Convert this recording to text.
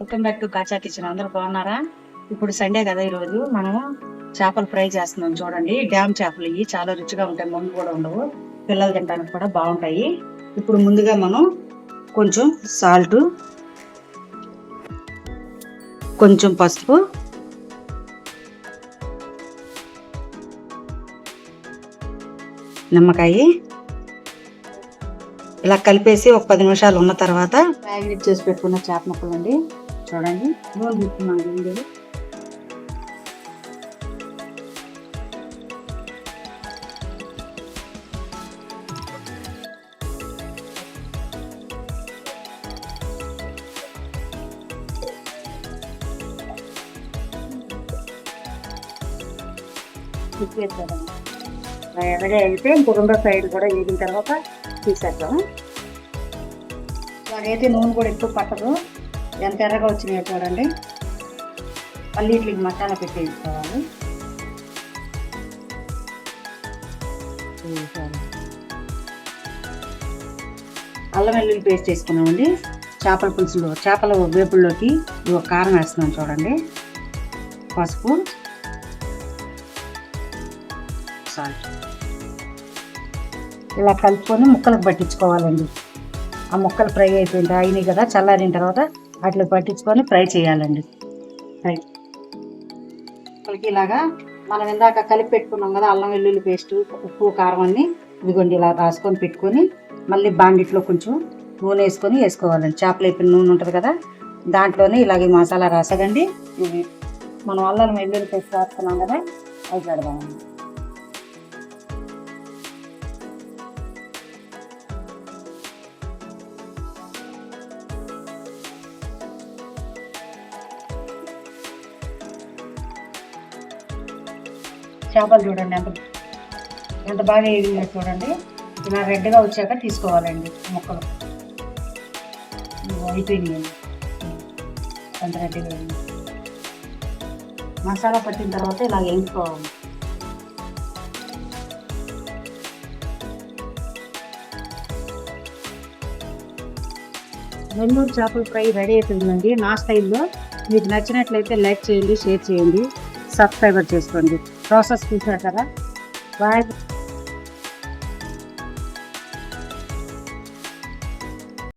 Welcome back to Kacha kitchen అందరూ బాగున్నారా? ఇప్పుడు సండే కదా ఈరోజు. మనం చేపలు ఫ్రై చేస్తున్నాం చూడండి. డ్యామ్ చేపలు ఇవి చాలా రుచిగా ఉంటాయి. మందు కూడా ఉండవు. పిల్లలు తినడానికి కూడా బాగుంటాయి. ఇప్పుడు ముందుగా మనం కొంచెం సాల్ట్ కొంచెం పసుపు నిమ్మకాయ ఇలా కలిపేసి ఒక పది నిమిషాలు ఉన్న తర్వాత మ్యాగ్నెట్ చేసి పెట్టుకున్న చేప ముక్కలు అండి చూడండి. నూనె తీసుకున్నాను అండి తిప్పేస్తామండి ఎలాగే అయితే ఇంకో రెండో సైడ్ కూడా వేగిన తర్వాత తీసేద్దాం. ఇలాగైతే నూనె కూడా ఎక్కువ పట్టదు. ఎంత ఎర్రగా వచ్చినాయో చూడండి. మళ్ళీ మసాలా పెట్టేసుకోవాలి. అల్లం వెల్లుల్లి పేస్ట్ వేసుకున్నామండి. చేపల పులుసులో చేపల వేపుల్లోకి ఒక కారం వేస్తున్నాం చూడండి. పసుపు సాల్ట్ ఇలా కలుపుకొని ముక్కలకు పట్టించుకోవాలండి. ఆ ముక్కలు ఫ్రై అయిపోయింది అయినాయి కదా చల్లారిన తర్వాత అట్లా పట్టించుకొని ఫ్రై చేయాలండి. ఫ్రై. ముక్కలకి ఇలాగా మనం ఇందాక కలిపి పెట్టుకున్నాం కదా అల్లం వెల్లుల్లి పేస్ట్ ఉప్పు కారం అన్ని ఇదిగోండి ఇలా రాసుకొని పెట్టుకొని మళ్ళీ బాండిట్లో కొంచెం నూనె వేసుకొని వేసుకోవాలండి. చేపలు అయిపోయిన నూనె ఉంటుంది కదా దాంట్లోనే ఇలాగే మసాలా రాసగండి మనం అల్లం వెల్లుల్లి పేస్ట్ రాసుకున్నాం కదా అది పెడదామండి. చేపలు చూడండి ఎంత ఎంత బాగా వేగిందో చూడండి. ఇలా రెడ్గా వచ్చాక తీసుకోవాలండి ముక్కలు. అయిపోయింది అయిపోయినాయి. ఎంత మసాలా పట్టిన తర్వాత ఇలా వేయించుకోవాలి. నెల్లూరు చేపల ఫ్రై రెడీ అవుతుందండి నా స్టైల్లో మీకు నచ్చినట్లయితే లైక్ చేయండి షేర్ చేయండి సబ్స్క్రైబర్ చేసుకోండి. ప్రాసెస్ చూసారు కదా? బాయ్.